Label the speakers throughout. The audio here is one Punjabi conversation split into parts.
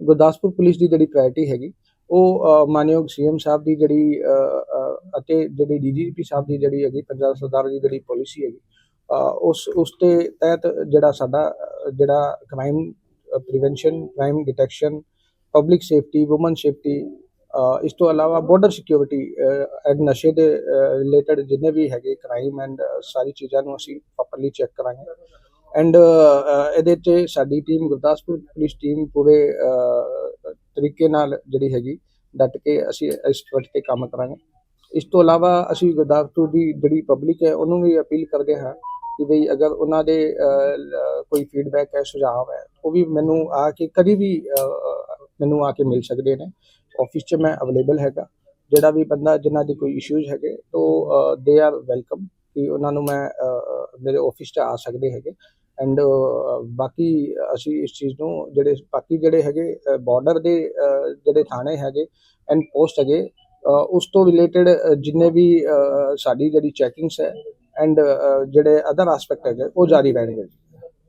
Speaker 1: ਗੁਰਦਾਸਪੁਰ ਪੁਲਿਸ ਦੀ ਜਿਹੜੀ ਪ੍ਰਾਇੋਰਟੀ ਹੈਗੀ ਉਹ ਅ, ਮਾਨਯੋਗ ਸੀਐਮ ਸਾਹਿਬ ਦੀ ਜਿਹੜੀ ਅ, ਅ, ਅਤੇ ਜਿਹੜੀ ਡੀਜੀਪੀ ਸਾਹਿਬ ਦੀ ਜਿਹੜੀ ਹੈਗੀ ਪੰਜਾਬ ਸਰਕਾਰ ਦੀ ਜਿਹੜੀ ਪਾਲਿਸੀ ਹੈਗੀ ਉਸ ਉਸ ਦੇ ਤਹਿਤ ਜਿਹੜਾ ਸਾਡਾ ਜਿਹੜਾ crime prevention crime detection public safety women safety ਇਸ ਤੋਂ ਇਲਾਵਾ ਬਾਰਡਰ ਸਿਕਿਉਰਿਟੀ ਐਂਡ ਨਸ਼ੇ ਦੇ ਰਿਲੇਟਡ ਜਿੰਨੇ ਵੀ ਹੈਗੇ ਕ੍ਰਾਈਮ ਐਂਡ ਸਾਰੀ ਚੀਜ਼ਾਂ ਨੂੰ ਅਸੀਂ ਪ੍ਰੋਪਰਲੀ ਚੈੱਕ ਕਰਾਂਗੇ। ਐਂਡ ਇਹਦੇ 'ਤੇ ਸਾਡੀ ਟੀਮ ਗੁਰਦਾਸਪੁਰ ਪੁਲਿਸ ਟੀਮ ਪੂਰੇ ਤਰੀਕੇ ਨਾਲ ਜਿਹੜੀ ਹੈਗੀ, ਡਟ ਕੇ ਅਸੀਂ ਇਸ ਪ੍ਰੋਜੈਕਟ ਤੇ ਕੰਮ ਕਰਾਂਗੇ। ਇਸ ਤੋਂ ਇਲਾਵਾ ਅਸੀਂ ਗੁਰਦਾਸਪੁਰ ਦੀ ਜਿਹੜੀ ਪਬਲਿਕ ਹੈ, ਉਹਨੂੰ ਵੀ ਅਪੀਲ ਕਰਦੇ ਹਾਂ ਕਿ ਬਈ ਅਗਰ ਉਹਨਾਂ ਦੇ ਕੋਈ ਫੀਡਬੈਕ ਹੈ, ਸੁਝਾਅ ਹੈ, ਉਹ ਵੀ ਮੈਨੂੰ ਆ ਕੇ ਕਦੀ ਵੀ ਮੈਨੂੰ ਆ ਕੇ ਮਿਲ ਸਕਦੇ ਨੇ। ਆਫਿਸ 'ਚ ਮੈਂ ਅਵੇਲੇਬਲ ਹੈਗਾ। ਜਿਹੜਾ ਵੀ ਬੰਦਾ, ਜਿਨ੍ਹਾਂ ਦੇ ਕੋਈ ਇਸ਼ੂਜ਼ ਹੈਗੇ ਤਾਂ ਦੇ ਆਰ ਵੈਲਕਮ ਕਿ ਉਹਨਾਂ ਨੂੰ ਮੈਂ ਮੇਰੇ ਆਫਿਸ 'ਚ ਆ ਸਕਦੇ ਹੈਗੇ। ਐਂਡ ਬਾਕੀ ਅਸੀਂ ਇਸ ਚੀਜ਼ ਨੂੰ ਜਿਹੜੇ ਬਾਕੀ ਜਿਹੜੇ ਹੈਗੇ ਬਾਰਡਰ ਦੇ ਜਿਹੜੇ ਥਾਣੇ ਹੈਗੇ ਐਂਡ ਪੋਸਟ ਹੈਗੇ ਉਸ ਤੋਂ ਰਿਲੇਟਡ ਜਿੰਨੇ ਵੀ ਸਾਡੀ ਜਿਹੜੀ ਚੈਕਿੰਗਸ ਹੈ ਐਂਡ ਜਿਹੜੇ ਅਦਰ ਐਸਪੈਕਟ ਹੈਗੇ ਉਹ ਜਾਰੀ ਰਹਿਣਗੇ।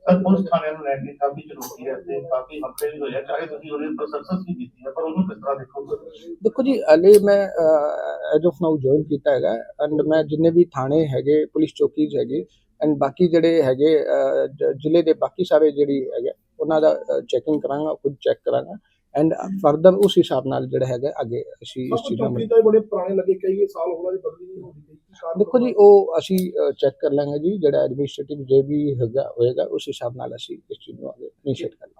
Speaker 2: ਪਰ ਪੁਲਿਸ ਥਾਣਿਆਂ ਨੂੰ ਲੈ ਕੇ ਕਾਫੀ ਚੁਣੌਤੀ ਹੈ ਤੇ ਕਾਫੀ ਹਫ਼ਤੇ ਵੀ ਹੋਇਆ ਚਾਹੇ ਤੁਸੀਂ ਉਹਦੇ ਉੱਪਰ ਸਕਸੈਸ ਵੀ ਕੀਤੀ ਹੈ ਪਰ ਉਹਨੂੰ ਕਿਸ ਤਰ੍ਹਾਂ ਦੇਖੋਗੇ
Speaker 1: ਦੇਖੋ ਜੀ ਹਲੇ ਮੈਂ ਐਜ ਆਫ ਨਾਓ ਜੁਆਇਨ ਕੀਤਾ ਹੈਗਾ ਐਂਡ ਮੈਂ ਜਿੰਨੇ ਵੀ ਥਾਣੇ ਹੈਗੇ ਪੁਲਿਸ ਚੌਕੀਜ਼ ਹੈਗੇ ਐਂਡ ਬਾਕੀ ਜਿਹੜੇ ਹੈਗੇ ਜ਼ਿਲ੍ਹੇ ਦੇ ਬਾਕੀ ਸਾਰੇ ਜਿਹੜੀ ਹੈਗੇ ਉਹਨਾਂ ਦਾ ਚੈਕਿੰਗ ਕਰਾਂਗਾ ਖੁਦ ਚੈੱਕ ਕਰਾਂਗਾ ਐਂਡ ਫਰਦਰ ਉਸ ਹਿਸਾਬ ਨਾਲ ਜਿਹੜਾ ਹੈਗਾ ਅੱਗੇ ਅਸੀਂ ਇਸ ਚੀਜ਼ ਨੂੰ
Speaker 3: ਚੌਕੀ ਤਾਂ ਇਹ ਬੜੇ ਪੁਰਾਣੇ ਲੱਗੇ ਕਈ ਸਾਲ ਹੋ ਗਏ ਬਦਲੀ ਨਹੀਂ ਹੁੰਦੀ ਪਈ। ਕੀ ਕਾਰਨ
Speaker 1: ਦੇਖੋ ਜੀ ਉਹ ਅਸੀਂ ਚੈੱਕ ਕਰ ਲਾਂਗੇ ਜੀ ਜਿਹੜਾ ਐਡਮਿਨਿਸਟ੍ਰੇਟਿਵ ਜੇ ਵੀ ਹੈਗਾ ਹੋਏਗਾ ਉਸ ਹਿਸਾਬ ਨਾਲ ਅਸੀਂ ਇਸ ਚੀਜ਼ ਨੂੰ ਅੱਗੇ ਇਨੀਸ਼ੀਏਟ ਕਰਾਂਗੇ